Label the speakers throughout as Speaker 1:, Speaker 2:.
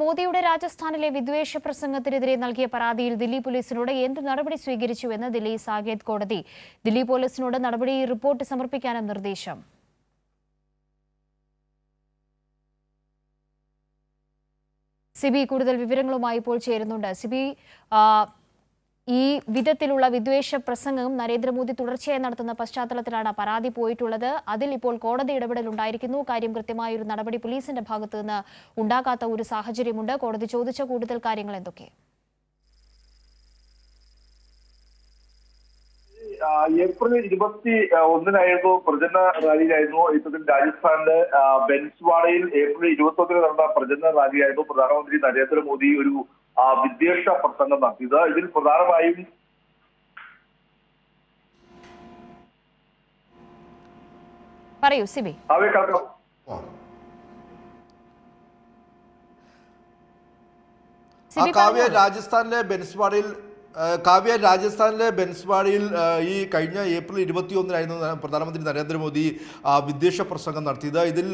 Speaker 1: മോദിയുടെ രാജസ്ഥാനിലെ വിദ്വേഷ പ്രസംഗത്തിനെതിരെ നൽകിയ പരാതിയിൽ ദില്ലി പോലീസിനോട് എന്ത് നടപടി സ്വീകരിച്ചുവെന്ന് ദില്ലി സാകേത് കോടതി. ദില്ലി പോലീസിനോട് നടപടി റിപ്പോർട്ട് സമർപ്പിക്കാനും നിർദ്ദേശം. സിബി കൂടുതൽ വിവരങ്ങളുമായി ഇപ്പോൾ ചേരുന്നുണ്ട്. സിബി ഈ വിധത്തിലുള്ള വിദ്വേഷ പ്രസംഗം നരേന്ദ്രമോദി തുടർച്ചയായി നടത്തുന്ന പശ്ചാത്തലത്തിലാണ് പരാതി പോയിട്ടുള്ളത്. അതിൽ ഇപ്പോൾ കോടതി ഇടപെടൽ ഉണ്ടായിരിക്കുന്നു കാര്യം കൃത്യമായ ഒരു നടപടി പോലീസിന്റെ ഭാഗത്തു നിന്ന് ഉണ്ടാകാത്ത ഒരു സാഹചര്യമുണ്ട്. കോടതി ചോദിച്ച കൂടുതൽ കാര്യങ്ങൾ എന്തൊക്കെ?
Speaker 2: ഏപ്രിൽ ഇരുപത്തി ഒന്നിനായിരുന്നു പ്രചരണ റാലിയിലായിരുന്നു ഇത്തരത്തിൽ രാജസ്ഥാനിലെ ബെൻസ്വാഡയിൽ ഏപ്രിൽ ഇരുപത്തി ഒന്നിന് നടന്ന പ്രചരണ റാലിയായിരുന്നു പ്രധാനമന്ത്രി നരേന്ദ്രമോദി ഒരു വിദ്വേഷ പ്രസംഗം നടത്തിയത്. ഇതിൽ പ്രധാനമായും
Speaker 1: പറയൂ സിബി.
Speaker 2: അവയെ കേൾക്കാം
Speaker 3: ആ കാവ്യ രാജസ്ഥാനിലെ ബെൻസ്വാഡയിൽ ആ, കാവ്യ രാജസ്ഥാനിലെ ബെൻസ്വാഡയിൽ ഈ കഴിഞ്ഞ ഏപ്രിൽ ഇരുപത്തിയൊന്നിനായിരുന്നു പ്രധാനമന്ത്രി നരേന്ദ്രമോദി വിദ്വേഷ പ്രസംഗം നടത്തിയത്. ഇതിൽ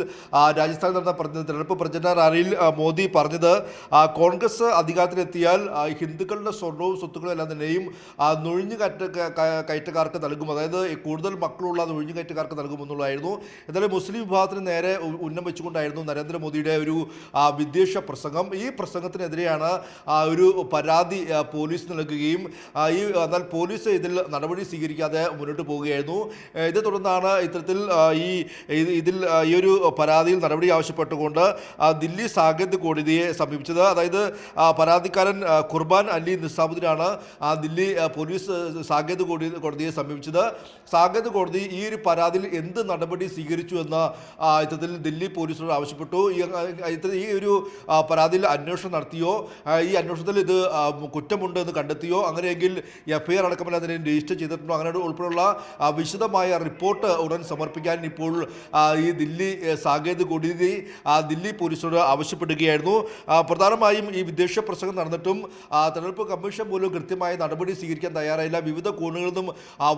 Speaker 3: രാജസ്ഥാനിൽ നടന്ന തെരഞ്ഞെടുപ്പ് പ്രചരണ റാലിയിൽ മോദി പറഞ്ഞത് കോൺഗ്രസ് അധികാരത്തിലെത്തിയാൽ ഹിന്ദുക്കളുടെ സ്വർണവും സ്വത്തുക്കളും എല്ലാം തന്നെയും നുഴിഞ്ഞു കയറ്റ കയറ്റക്കാർക്ക് നൽകും. അതായത് കൂടുതൽ മക്കളുള്ള നുഴിഞ്ഞു കയറ്റക്കാർക്ക് നൽകുമെന്നുള്ളതായിരുന്നു. എന്നാലും മുസ്ലിം വിഭാഗത്തിന് നേരെ ഉന്നം വെച്ചുകൊണ്ടായിരുന്നു നരേന്ദ്രമോദിയുടെ ഒരു വിദ്വേഷ പ്രസംഗം. ഈ പ്രസംഗത്തിനെതിരെയാണ് ഒരു പരാതി പോലീസ് നൽകുകയും ആ, ഈ എന്നാൽ പോലീസ് ഇതിൽ നടപടി സ്വീകരിക്കാതെ മുന്നോട്ട് പോവുകയായിരുന്നു. ഇതേ തുടർന്നാണ് ഇത്തരത്തിൽ ഈ ഇതിൽ ഈ ഒരു പരാതിയിൽ നടപടി ആവശ്യപ്പെട്ടുകൊണ്ട് ദില്ലി സാകേത് കോടതിയെ സമീപിച്ചത്. അതായത് പരാതിക്കാരൻ കുർബാൻ അലി നിസാമുദ്ദീനാണ് ദില്ലി പോലീസ് സാകേത് കോടതി കോടതിയെ സമീപിച്ചത്. സാകേത് കോടതി ഈ ഒരു പരാതിയിൽ എന്ത് നടപടി സ്വീകരിച്ചു എന്ന് ഇത്തരത്തിൽ ദില്ലി പോലീസിനോട് ആവശ്യപ്പെട്ടു. ഈ ഒരു പരാതിയിൽ അന്വേഷണം നടത്തിയോ? ഈ അന്വേഷണത്തിൽ ഇത് കുറ്റമുണ്ട് എന്ന് കണ്ടെത്തിയോ? അങ്ങനെയെങ്കിൽ എഫ് ഐ ആർ അടക്കമല്ല അതിനെ രജിസ്റ്റർ ചെയ്തിട്ടുണ്ടോ? അങ്ങനെ ഉൾപ്പെടെയുള്ള വിശദമായ റിപ്പോർട്ട് ഉടൻ സമർപ്പിക്കാൻ ഇപ്പോൾ ഈ ദില്ലി സാങ്കേതിക കോടതി ദില്ലി പോലീസിനോട് ആവശ്യപ്പെടുകയായിരുന്നു. പ്രധാനമായും ഈ വിദേശ പ്രസംഗം നടന്നിട്ടും തെരഞ്ഞെടുപ്പ് കമ്മീഷൻ പോലും കൃത്യമായ നടപടി സ്വീകരിക്കാൻ തയ്യാറായില്ല. വിവിധ കോണുകളിൽ നിന്നും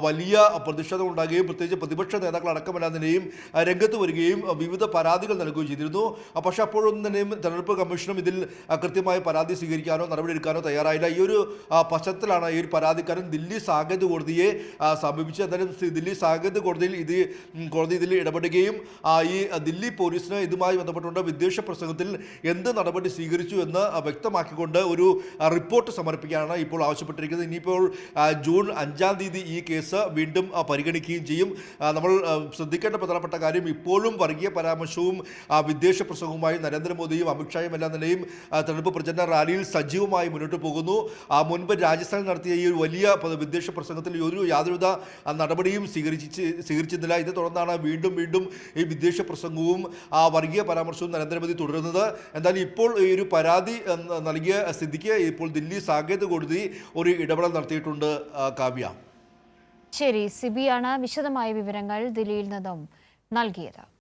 Speaker 3: വലിയ പ്രതിഷേധം ഉണ്ടാകുകയും പ്രത്യേകിച്ച് പ്രതിപക്ഷ നേതാക്കൾ അടക്കമല്ലാതിനെയും രംഗത്ത് വരികയും വിവിധ പരാതികൾ നൽകുകയും ചെയ്തിരുന്നു. പക്ഷെ അപ്പോഴൊന്നും തന്നെയും തെരഞ്ഞെടുപ്പ് കമ്മീഷനും ഇതിൽ കൃത്യമായ പരാതി സ്വീകരിക്കാനോ നടപടിയെടുക്കാനോ തയ്യാറായില്ല. ഈ ഒരു ആ, പശ്ചാത്തലത്തിലാണ് ഈ ഒരു പരാതിക്കാരൻ ദില്ലി സാകേത് കോടതിയെ സമീപിച്ചത്. എന്തായാലും ദില്ലി സാകേത് കോടതിയിൽ ഇത് കോടതി ഇതിൽ ഇടപെടുകയും ഈ ദില്ലി പോലീസിന് ഇതുമായി ബന്ധപ്പെട്ടുകൊണ്ട് വിദ്വേഷ പ്രസംഗത്തിൽ എന്ത് നടപടി സ്വീകരിച്ചു എന്ന് വ്യക്തമാക്കിക്കൊണ്ട് ഒരു റിപ്പോർട്ട് സമർപ്പിക്കാനാണ് ഇപ്പോൾ ആവശ്യപ്പെട്ടിരിക്കുന്നത്. ഇനിയിപ്പോൾ ജൂൺ അഞ്ചാം തീയതി ഈ കേസ് വീണ്ടും പരിഗണിക്കുകയും ചെയ്യും. നമ്മൾ ശ്രദ്ധിക്കേണ്ട പ്രധാനപ്പെട്ട കാര്യം ഇപ്പോഴും വർഗീയ പരാമർശവും വിദ്വേഷ പ്രസംഗവുമായി നരേന്ദ്രമോദിയും അമിത്ഷായും എല്ലാം നിലയും തെരഞ്ഞെടുപ്പ് പ്രചരണ റാലിയിൽ സജീവമായി മുന്നോട്ട് പോകുന്നു. മുൻപ് മുൻപ് രാജസ്ഥാനിൽ നടത്തിയ ഈ ഒരു വലിയ വിദ്വേഷ പ്രസംഗത്തിൽ ഒരു യാതൊരുവിധ നടപടിയും സ്വീകരിച്ച് സ്വീകരിച്ചിരുന്നില്ല ഇത് തുടർന്നാണ് വീണ്ടും വീണ്ടും ഈ വിദ്വേഷ പ്രസംഗവും ആ വർഗീയ പരാമർശവും നരേന്ദ്രമോദി തുടരുന്നത്. എന്തായാലും ഇപ്പോൾ ഈ ഒരു പരാതി നൽകിയ സ്ഥിതിക്ക് ഇപ്പോൾ ദില്ലി സാങ്കേതിക കോടതി ഒരു ഇടപെടൽ നടത്തിയിട്ടുണ്ട് കാവ്യ.
Speaker 1: ശരി സിബിയാണ് വിശദമായ വിവരങ്ങൾ ദില്ലിയിൽ നിന്നും നൽകിയത്.